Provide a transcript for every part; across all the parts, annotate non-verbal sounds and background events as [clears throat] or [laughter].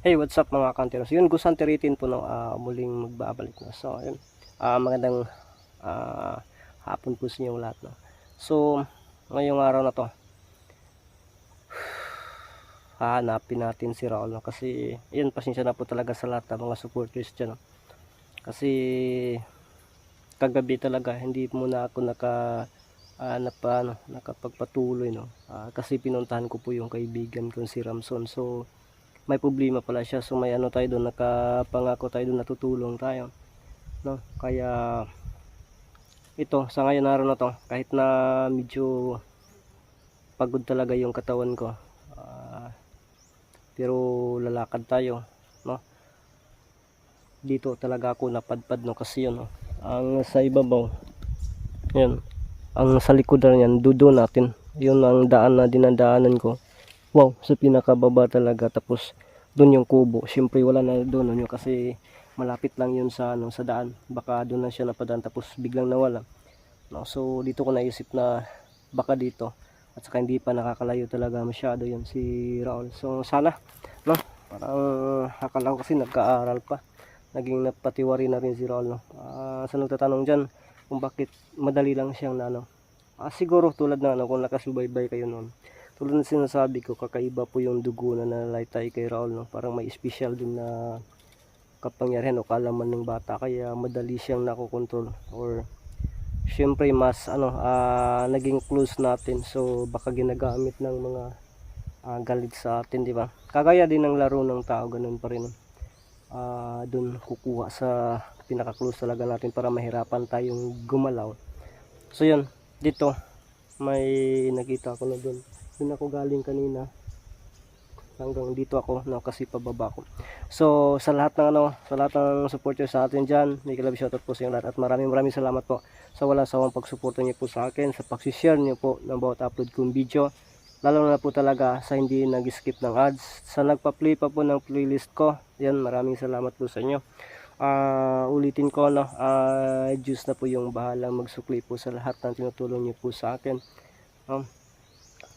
Hey, what's up mga kanteros? Yun, Ghost Hunter 18 po no, ah, muling magbabalik na. So, yun. Ah, magandang ah, hapon po sa inyong lahat. No? So, ngayong araw na to, [sighs] hahanapin natin si Raul. No? Kasi, yun, pasensya na po talaga sa lahat ng mga supporters dyan. No? Kasi, kagabi talaga, hindi muna ako naka ah, napa, ano, nakapagpatuloy. No? Ah, kasi pinuntahan ko po yung kaibigan ko si Ramson. So, may problema pala siya so may ano tayo doon nakapangako tayo doon natutulong tayo no kaya ito sa ngayon araw na to kahit na medyo pagod talaga yung katawan ko ah, pero lalakad tayo no dito talaga ako napadpad no kasi yun no ang sa ibabaw yun ang sa likodan yan dudo natin. Yun ang daan na dinadaanan ko. Wow sa pinakababa talaga. Tapos doon yung kubo. Syempre wala na doon no, kasi malapit lang yun sa ano sa daan. Baka doon na siya napadaan tapos biglang nawala. No so dito ko naisip na baka dito. At saka hindi pa nakakalayo talaga masyado yun si Raul. So sana no? Parang akala ko kasi nagkaaral pa. Naging napatiwari na rin si Raul no? Ah, sa nagtatanong dyan kung bakit madali lang siyang na ano Ah, siguro tulad na ano kung nakasubaybay kayo noon tulad ng sinasabi ko, kakaiba po yung dugo na nalaytay kay Raul, no? Parang may special din na kapangyarihan o kalaman ng bata, kaya madali siyang nakokontrol or syempre mas ano, ah, naging close natin, so baka ginagamit ng mga ah, galit sa atin, di ba? Kagaya din ng laro ng tao, ganun pa rin. Ah, doon kukuha sa pinaka-close talaga natin para mahirapan tayong gumalaw. So yun, dito may nakita ko na doon doon ako galing kanina. Hanggang dito ako no, kasi pababa ko so sa lahat ng ano sa lahat ng supporters sa atin dyan may kalab shoutout po sa inyo lahat. At maraming maraming salamat po sa walang sawang pagsuporta niyo po sa akin sa pagsishare niyo po ng bawat upload kong video. Lalo na po talaga sa hindi nag-skip ng ads. Sa nagpa-play pa po ng playlist ko yan maraming salamat po sa inyo Ah, ulitin ko no ah juice na po yung bahala magsukli po sa lahat ng tinutulong niyo po sa akin. No?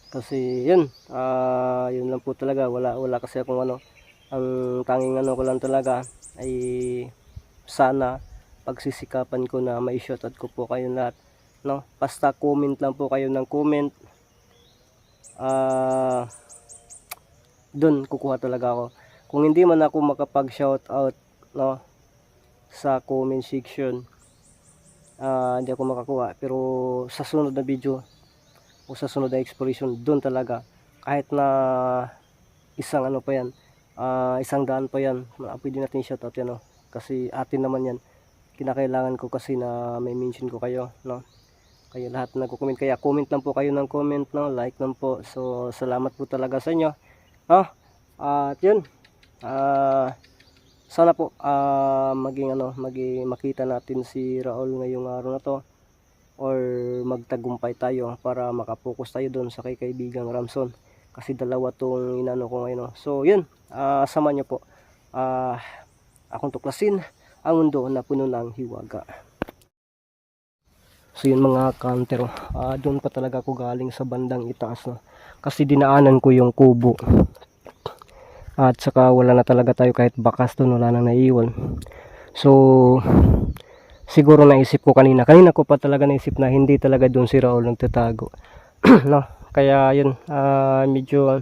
kasi yun ah yun lang po talaga. Wala wala kasi akong ano. Ang tanging ano ko lang talaga ay sana pagsisikapan ko na may shoutout ko po kayo lahat no? Basta comment lang po kayo ng comment. Ah dun kukuha talaga ako. Kung hindi man ako makapag shoutout no sa comment section. Ah hindi ako makakuha pero sa sunod na video o sa sunod na exploration doon talaga. Kahit na isang ano pa yan ah, isang daan pa yan ah, pwede natin shoutout yan no? kasi atin naman yan. Kinakailangan ko kasi na may mention ko kayo no? Kayo lahat na comment kaya comment lang po kayo ng comment no? Like lang po. So salamat po talaga sa inyo no? At yun ah sana po ah, maging ano maging makita natin si Raul ngayong araw na to or magtagumpay tayo para makapokus tayo doon sa kay kaibigang Ramson. Kasi dalawa tong inano ko ngayon so yun ah sama niyo po. Ah akong tuklasin ang mundo na puno ng hiwaga. So yun mga kantero ah doon pa talaga ako galing sa bandang itaas no? kasi dinaanan ko yung kubo at saka wala na talaga tayo kahit bakas doon wala nang naiiwan. So siguro naisip ko kanina. Kanina ko pa talaga naisip na hindi talaga doon si Raul nagtatago [clears throat] no? Kaya yun ah, medyo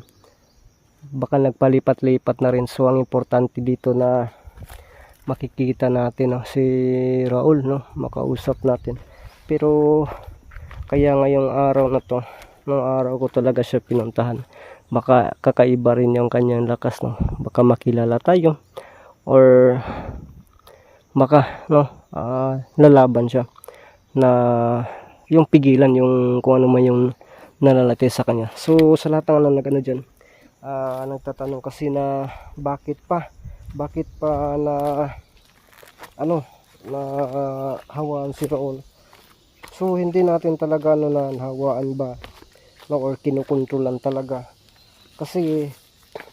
baka nagpalipat-lipat na rin. So ang importante dito na makikita natin no, si Raul no? Makausap natin. Pero kaya ngayong araw na to no araw ko talaga siya pinuntahan baka kakaiba rin yung kanyang lakas no? Baka makilala tayo. Or baka no? Ah, lalaban siya na yung pigilan yung kung ano man yung nalalagay sa kanya. So sa lahat ng ano nagano diyan ah nagtatanong kasi na bakit pa bakit pa na ano na hawaan si Raul? So hindi natin talaga ano na hawaan ba no, or kinukontrolan talaga. Kasi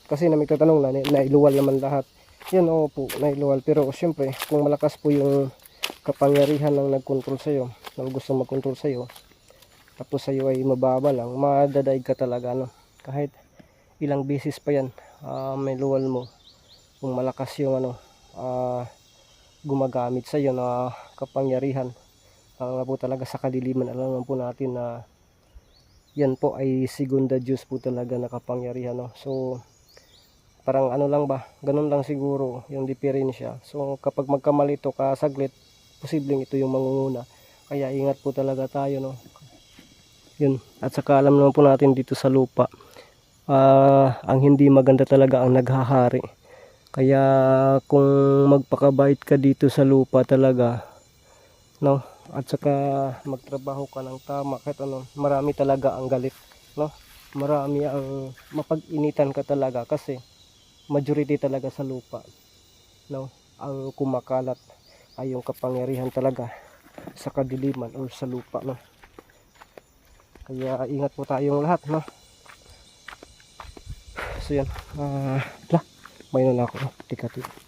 kasi na may tatanong na nailuwal naman lahat. Yan oo po, nailuwal. Pero syempre, kung malakas po yung kapangyarihan ng nagkontrol sa'yo, na gusto magkontrol sa'yo, tapos sa'yo ay mababa lang, madadaig ka talaga. No? Kahit ilang beses pa yan, ah, may luwal mo. Kung malakas yung ano, ah, gumagamit sa'yo na kapangyarihan. Ang po talaga sa kadiliman, alam po natin na yan po ay segunda Diyos po talaga na kapangyarihan. No? So, parang ano lang ba, ganun lang siguro yung diferensya. So, kapag magkamali ito kasaglit, posibleng ito yung mangunguna. Kaya ingat po talaga tayo. No? Yun. At saka alam naman po natin dito sa lupa, ah, ang hindi maganda talaga ang naghahari. Kaya kung magpakabait ka dito sa lupa talaga, no? At saka magtrabaho ka ng tama kahit ano, marami talaga ang galit, no? Marami ang mapag-initan ka talaga kasi majority talaga sa lupa, no? Ang kumakalat ay yung kapangyarihan talaga sa kadiliman or sa lupa, no? Kaya ingat po tayong lahat, no? So yan, ah, lah, may na ako? Tika, tika.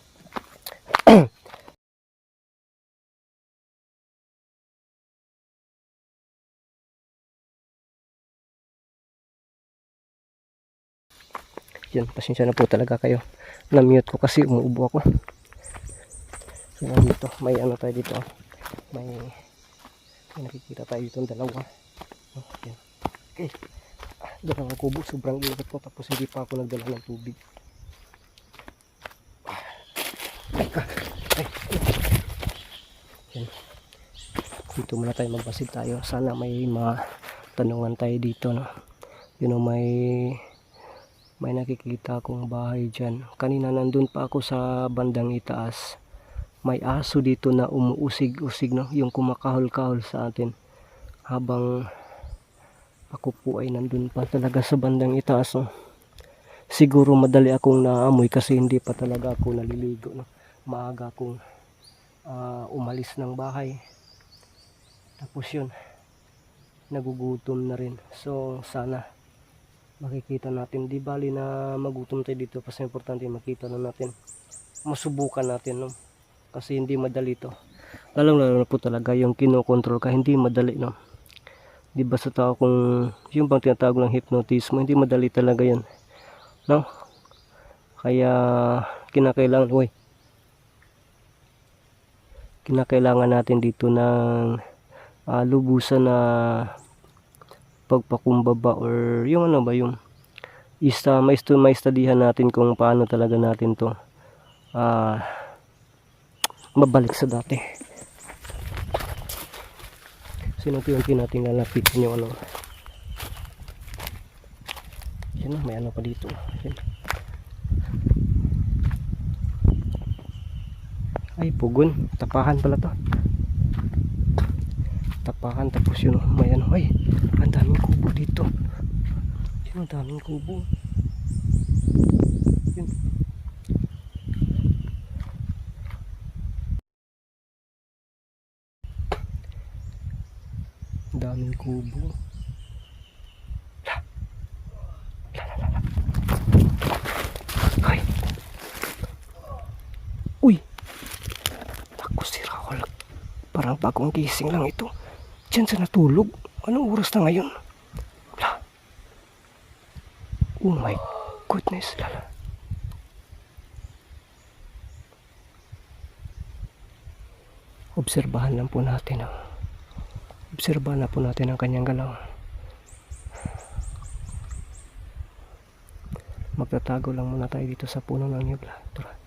Yan, pasensya na po talaga kayo. Na-mute ko kasi umuubo ako. So dito, may ano tayo dito. May, may nakikita tayo dito dalawa. Oh. Okay. Ah, Dalawang kubo, sobrang init ko tapos hindi pa ako nagdala ng tubig. Ah. Ay, ah, ay, ay. Dito muna tayo magbasid tayo. Sana may mga tanungan tayo dito. No? Yun know, may may nakikita akong bahay dyan. Kanina nandun pa ako sa bandang itaas. May aso dito na umuusig-usig, no? Yung kumakahol-kahol sa atin. Habang ako po ay nandun pa talaga sa bandang itaas, no? Siguro madali akong naamoy kasi hindi pa talaga ako naliligo, no? Maaga akong ah, umalis ng bahay. Tapos yun, nagugutom na rin. So, sana makikita natin. Di bali na magutom tayo dito kasi importante makita na natin. Masubukan natin, no? Kasi hindi madali to. Lalong lalo na po talaga yung kinokontrol ka, hindi madali, no? Di ba sa tao kung yung bang tinatawag ng hypnotism, hindi madali talaga yan. No? Kaya kinakailangan, uy, kinakailangan natin dito ng ah, lubusan na pagpakumbaba or yung ano ba yung ista may stu may studyhan natin kung paano talaga natin to ah mabalik sa dati. Sinunti-unti natin lalapitin yung ano. Na, may ano pa dito. Yan. ay pugon. Tapahan pala to tapakan tapos yun oh, may ano ay ang daming kubo dito. Yun ang daming kubo. Daming kubo. Ay! Uy! Ako si Raul parang bagong gising lang ito Diyan sa natulog. Anong oras na ngayon? Wala. Oh my goodness, lala. Obserbahan lang po natin ang obserbahan na po natin ang kanyang galaw. Magtatago lang muna tayo dito sa puno ng niyobla. Tara,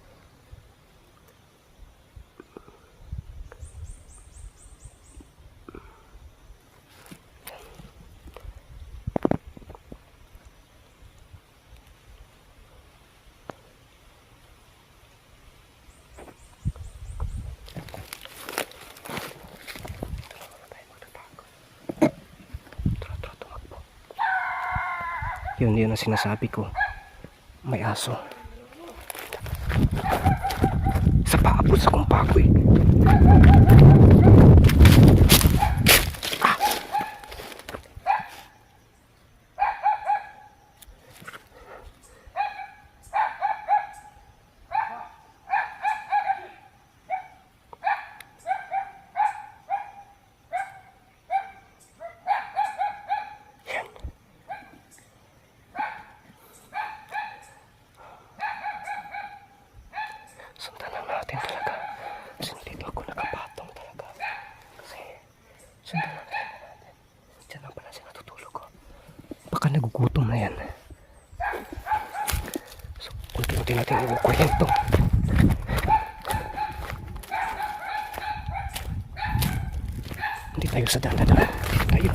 Yun, yun ang sinasabi ko. May aso. Sa paabot sa kumpako eh. Diyan lang pala siya natutulog. Oh. Baka nagugutom na yan. So, unti-unti natin yung kuryento. Hindi tayo sa daan na daan. Dito tayo.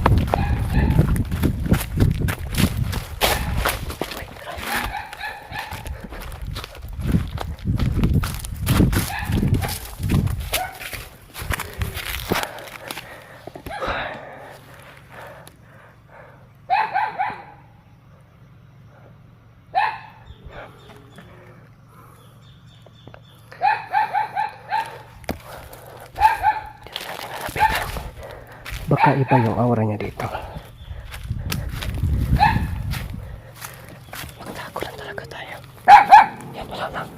Baka iba yung aura niya dito. Magtago lang talaga tayo. Yan, wala lang.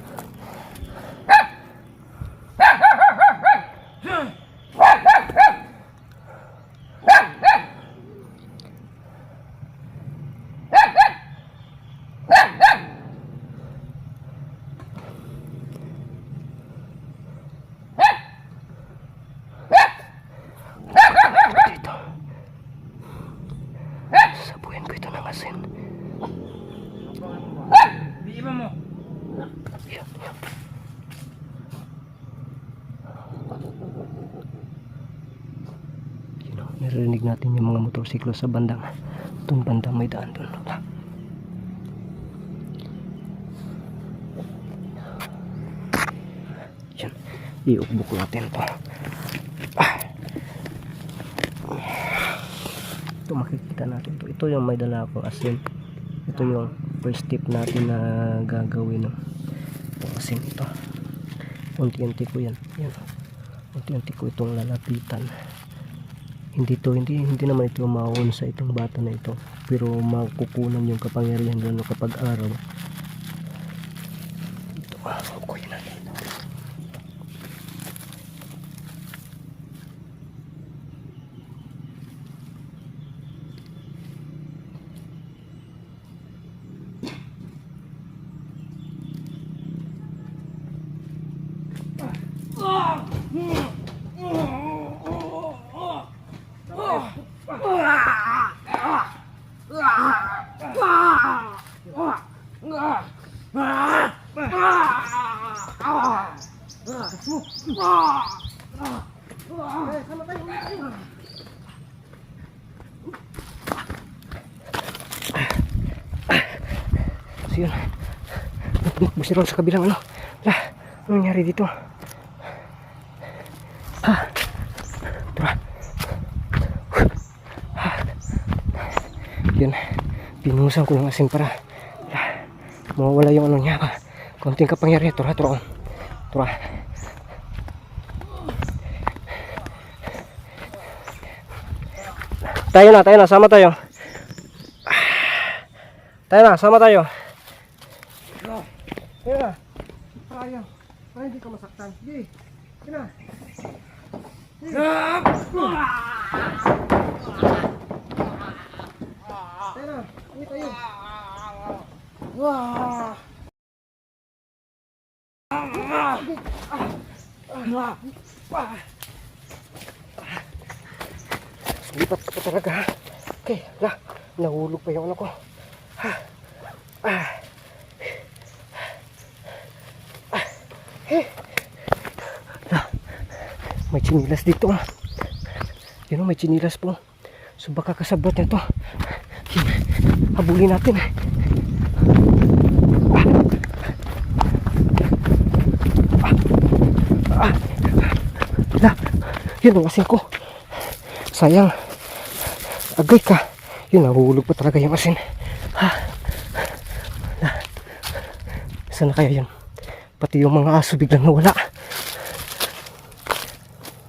dito. Sabuhin ko ito ng asin. Iba mo. Yan, yan. Yun o, naririnig natin yung mga motorsiklo sa bandang itong bandang may daan doon. Yan, iukbok natin to. Ah. Ito makikita natin to. Ito yung may dala akong asin. Ito yung first step natin na gagawin. Itong asin ito. Unti-unti ko yan. Yan. Unti-unti ko itong lalapitan. Hindi to, hindi, hindi naman ito maon itong bata na ito. Pero makukunan yung kapangyarihan lalo kapag araw. Ito, ah, kukunin natin ito. So yun. Tumakbo si Ron sa kabilang ano. Lah, ano nangyari dito? Ha? Tara. Ha? Yun. Pinuhusan ko yung asin para lah, mawawala yung ano niya. Konting kapangyarihan. Tara, tara. Tara. Tayo na, tayo na. Sama tayo. Tayo na, sama tayo. Tayo na. Tayo. Para hindi ka masaktan. Sige. Sige na. Tayo na. Sige tayo. Wah. Lipat pa talaga. Okay, lah. Nahulog pa yung ano ko. Ha. Ah. Ah. Eh. Lah. May chinilas dito. ah. Yun o, may chinilas po. So baka kasabot na to. Habulin natin. Ah. Ah. Lah. Yun ang asin ko. Sayang. Agay ka. Yun, nahulog pa talaga yung asin. Ha? Saan na kaya yun? Pati yung mga aso biglang nawala.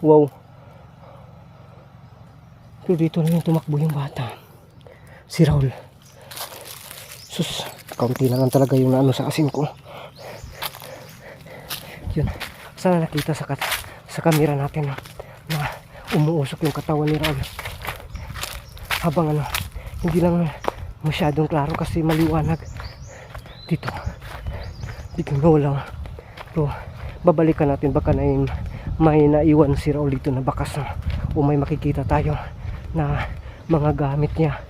Wow. Pero dito na yung tumakbo yung bata. Si Raul. Sus, kaunti na lang talaga yung naano sa asin ko. Yun. Sana nakita sa, kat sa camera natin na, na umuusok yung katawan ni Raul. Habang ano, hindi lang masyadong klaro kasi maliwanag dito. Biglang nawala. Pero babalikan natin baka na yung may naiwan si Raul dito na bakas na o may makikita tayo na mga gamit niya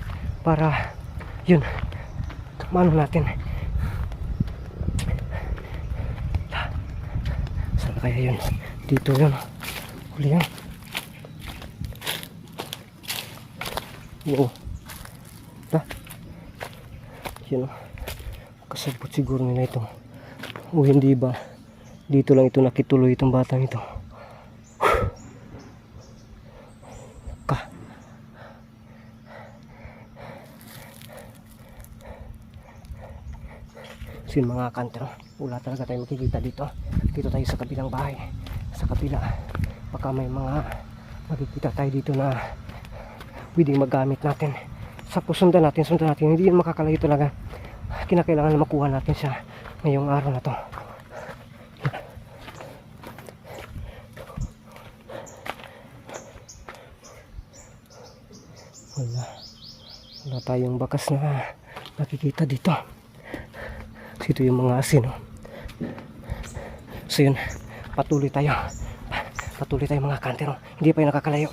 para yun mano natin kaya yun? Dito yun. Huli yan. Oo. Ha? Yun. oh. Kasabot siguro nila ito. O hindi ba? Dito lang ito nakituloy itong batang ito. Ka. Yun mga kanter, wala talaga tayo makikita dito. Dito tayo sa kabilang bahay. Sa kabila. Baka may mga makikita tayo dito na pwedeng magamit natin. Sa sundan natin, sundan natin. Hindi yun makakalayo talaga. Kinakailangan na makuha natin siya ngayong araw na to. Wala. Wala tayong bakas na nakikita dito. So, ito yung mga asin. Oh. So yun, patuloy tayo. Patuloy tayo mga kantero. Hindi pa yung nakakalayo.